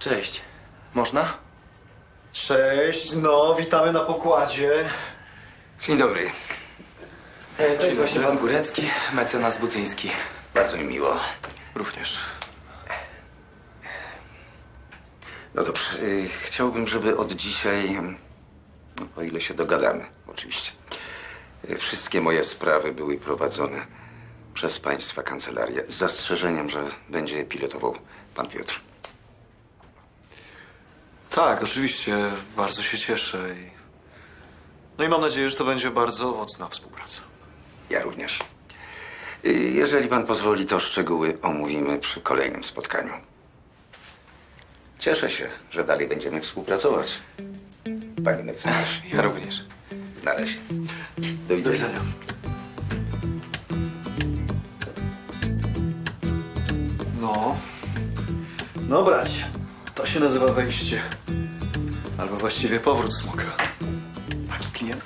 Cześć. Można? Cześć, no, witamy na pokładzie. Dzień dobry. E, to jest właśnie pan Górecki, mecenas Bucyński. Bardzo mi miło. Również. No dobrze, y, chciałbym, żeby od dzisiaj, no, o ile się dogadamy, oczywiście, y, wszystkie moje sprawy były prowadzone przez państwa kancelarię z zastrzeżeniem, że będzie je pilotował pan Piotr. Tak, oczywiście, bardzo się cieszę i... No i mam nadzieję, że to będzie bardzo owocna współpraca. Ja również. Y, Jeżeli pan pozwoli, to szczegóły omówimy przy kolejnym spotkaniu. Cieszę się, że dalej będziemy współpracować. Panie mecenasie. Ja również. Na razie. Do Do widzenia. widzenia. No. No bracie, to się nazywa wejście. Albo właściwie powrót smoka. Taki klient